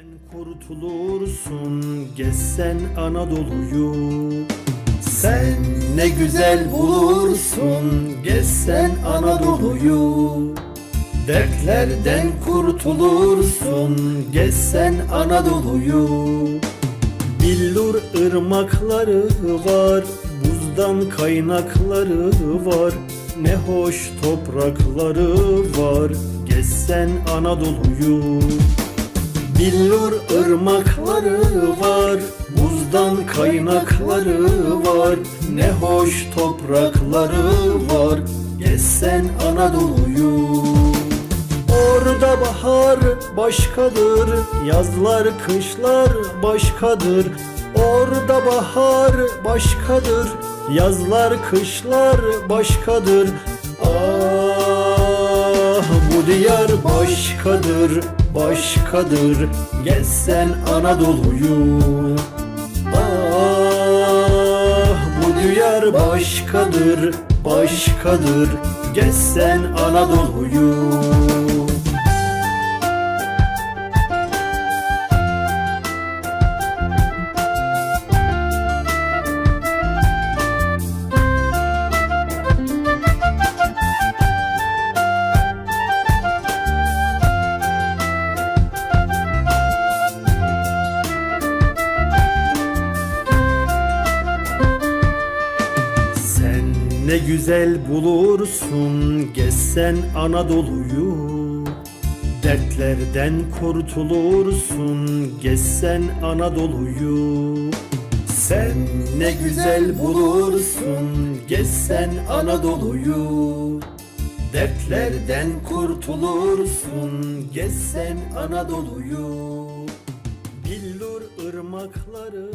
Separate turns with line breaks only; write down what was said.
Sen kurtulursun gezsen Anadolu'yu. Sen ne güzel bulursun gezsen Anadolu'yu. Dertlerden kurtulursun gezsen Anadolu'yu. Billur ırmakları var Buzdan kaynakları var. Ne hoş toprakları var Gezsen Anadolu'yu Billur ırmakları var Buzdan kaynakları var. Ne hoş toprakları var Gezsen Anadolu'yu. Orada bahar başkadır Yazlar kışlar başkadır. Orada bahar başkadır Yazlar kışlar başkadır. Ah bu diyar başkadır Başkadır. Gezsen Anadolu'yu. Ah bu diyar başkadır Başkadır. Gezsen Anadolu'yu ne güzel bulursun gezsen Anadolu'yu. Dertlerden kurtulursun gezsen Anadolu'yu. Sen ne güzel bulursun gezsen Anadolu'yu. Dertlerden kurtulursun gezsen Anadolu'yu. Billur ırmakları